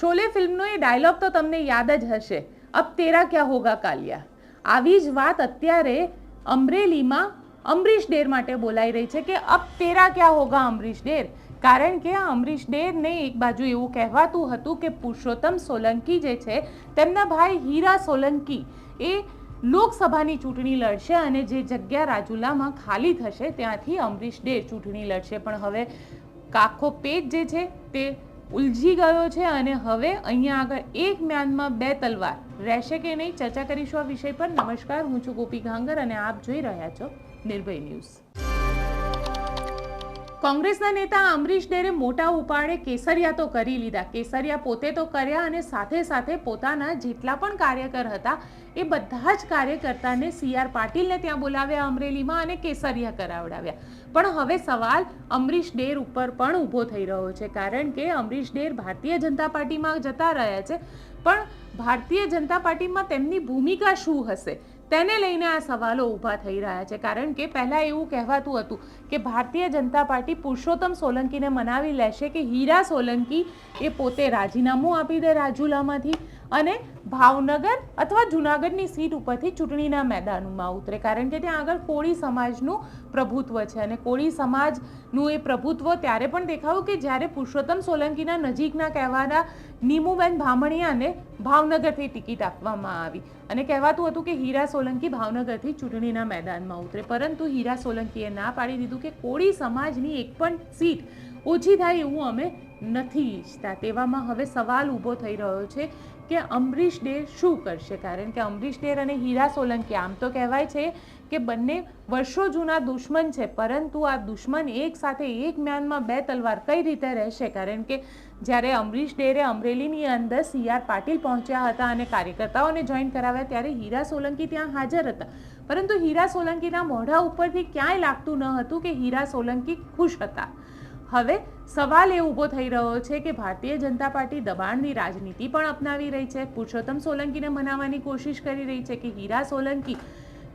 શોલે ફિલ્મનો એ ડાયલોગ તો તમને યાદ જ હશે. અબ તેરા ક્યાં હોગા કાલિયા? આવી જ વાત અત્યારે અમરેલીમાં અમરીશ ડેર માટે બોલાઈ રહી છે કે અબ તેરા ક્યાં હોગા અમરીશ ડેર? કારણ કે આ અમરીશ ડેરને એક બાજુ એવું કહેવાતું હતું કે પુરુષોત્તમ સોલંકી જે છે, તેમના ભાઈ હીરા સોલંકી એ લોકસભાની ચૂંટણી લડશે અને જે જગ્યા રાજુલામાં ખાલી થશે ત્યાંથી અમરીશ ડેર ચૂંટણી લડશે. પણ હવે કાખો પેજ જે છે તે ઉલઝી ગયો છે અને હવે અહીંયા આગળ એક મ્યાનમાં બે તલવાર. રહેશે કે નહીં ચર્ચા કરીશું આ વિષય પર. નમસ્કાર, હું છું ગોપી ઘાંગર અને આપ જોઈ રહ્યા છો નિર્ભય ન્યૂઝ. કોંગ્રેસના નેતા અમરીશ ડેરે મોટા ઉપાડે કેસરિયા તો કરી લીધા. કેસરિયા પોતે તો કર્યા અને સાથે સાથે પોતાના જેટલા પણ કાર્યકર હતા, એ બધા જ કાર્યકર્તાને સી આર પાટીલને ત્યાં બોલાવ્યા અમરેલીમાં અને કેસરિયા કરાવડાવ્યા. પણ હવે સવાલ અમરીશ ડેર ઉપર પણ ઊભો થઈ રહ્યો છે, કારણ કે અમરીશ ડેર ભારતીય જનતા પાર્ટીમાં જતા રહ્યા છે. પણ ભારતીય જનતા પાર્ટીમાં તેમની ભૂમિકા શું હશે? તેને લઈને આ સવાલો ઊભા થઈ રહ્યા છે, કારણ કે પહેલાં એવું કહેવાતું હતું કે ભારતીય જનતા પાર્ટી પુરુષોત્તમ સોલંકીને મનાવી લેશે કે હીરા સોલંકી એ પોતે રાજીનામું આપી દે રાજુલામાંથી. અને ભાવનગર અથવા જુનાગઢની સીટ ઉપરથી ચૂંટણીના મેદાનમાં ઉતરે. કારણ કે ત્યાં આગળ કોળી સમાજનું પ્રભુત્વ છે અને કોળી સમાજનું એ પ્રભુત્વ ત્યારે પણ દેખાયું કે જ્યારે પુરુષોત્તમ સોલંકીના નજીકના કહેવાના નીમુબેન ભામણિયાને ભાવનગરથી ટિકિટ આપવામાં આવી. અને કહેવાતું હતું કે હીરા સોલંકી ભાવનગરથી ચૂંટણીના મેદાનમાં ઉતરે. પરંતુ હીરા સોલંકીએ ના પાડી દીધું કે કોળી સમાજની એક પણ સીટ ઓછી થાય એવું અમે નથી ઈચ્છતા. તેવામાં હવે સવાલ ઊભો થઈ રહ્યો છે કે અમરીશ ડેર શું કરશે? કારણ કે અમરીશ ડેર અને હીરા સોલંકી આમ તો કહેવાય છે કે બંને વર્ષો જૂના દુશ્મન છે, પરંતુ આ દુશ્મન એક સાથે એક મ્યાનમાં બે તલવાર કઈ રીતે રહેશે? કારણ કે જ્યારે અમરીશ ડેરે અમરેલીની અંદર સી આર પાટીલ પહોંચ્યા હતા અને કાર્યકર્તાઓને જોઈન કરાવ્યા, ત્યારે હીરા સોલંકી ત્યાં હાજર હતા. પરંતુ હીરા સોલંકીના મોઢા ઉપરથી ક્યાંય લાગતું ન હતું કે હીરા સોલંકી ખુશ હતા. હવે સવાલ એ ઊભો થઈ રહ્યો છે કે ભારતીય જનતા પાર્ટી દબાણની રાજનીતિ પણ અપનાવી રહી છે. પુરુષોત્તમ સોલંકીને મનાવવાની કોશિશ કરી રહી છે કે હીરા સોલંકી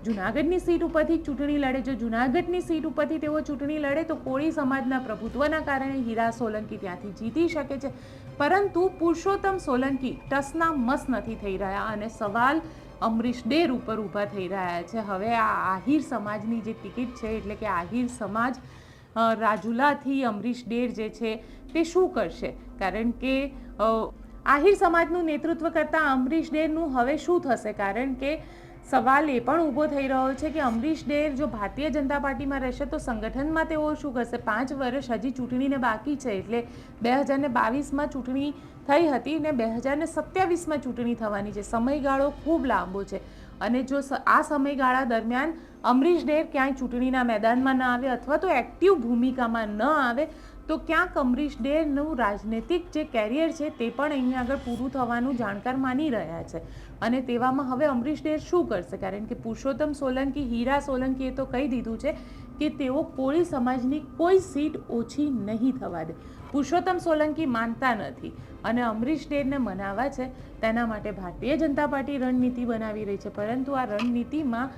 જુનાગઢની સીટ ઉપરથી ચૂંટણી લડે. જો જુનાગઢની સીટ ઉપરથી તેઓ ચૂંટણી લડે તો કોળી સમાજના પ્રભુત્વના કારણે હીરા સોલંકી ત્યાંથી જીતી શકે છે. પરંતુ પુરુષોત્તમ સોલંકી ટસના મસ નથી થઈ રહ્યા અને સવાલ અમરીશ ડેર ઉપર ઊભા થઈ રહ્યા છે. હવે આ આહિર સમાજની જે ટિકિટ છે, એટલે કે આહિર સમાજ રાજુલાથી અમરીશ ડેર જે છે તે શું કરશે? કારણ કે આહિર સમાજનું નેતૃત્વ કરતા અમરીશ ડેરનું હવે શું થશે? કારણ કે સવાલ એ પણ ઊભો થઈ રહ્યો છે કે અમરીશ ડેર જો ભારતીય જનતા પાર્ટીમાં રહેશે તો સંગઠનમાં તેઓ શું કરશે? પાંચ વર્ષ હજી ચૂંટણીને બાકી છે એટલે બે હજાર ને બાવીસમાં ચૂંટણી થઈ હતી ને બે હજાર ને સત્યાવીસમાં ચૂંટણી થવાની છે. સમયગાળો ખૂબ લાંબો છે અને જો આ સમયગાળા દરમિયાન અમરીશ ડેર ક્યાંય ચૂંટણીના મેદાનમાં ન આવે અથવા તો એક્ટિવ ભૂમિકામાં ન આવે તો ક્યાંક અમરીશ ડેરનું રાજનૈતિક જે કેરિયર છે તે પણ અહીંયા આગળ પૂરું થવાનું જાણકાર માની રહ્યા છે. અને તેવામાં હવે અમરીશ ડેર શું કરશે? કારણ કે પુરુષોત્તમ સોલંકી, હીરા સોલંકીએ તો કહી દીધું છે કે તેઓ કોળી સમાજની કોઈ સીટ ઓછી નહીં થવા દે. પુરુષોત્તમ સોલંકી માનતા નથી અને અમરીશ ડેરને મનાવા છે. તેના માટે ભારતીય જનતા પાર્ટી રણનીતિ બનાવી રહી છે. પરંતુ આ રણનીતિમાં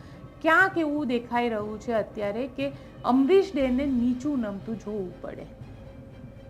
ક્યાંક એવું દેખાઈ રહ્યું છે અત્યારે કે અમરીશ ડેરને નીચું નમતું જોવું પડે.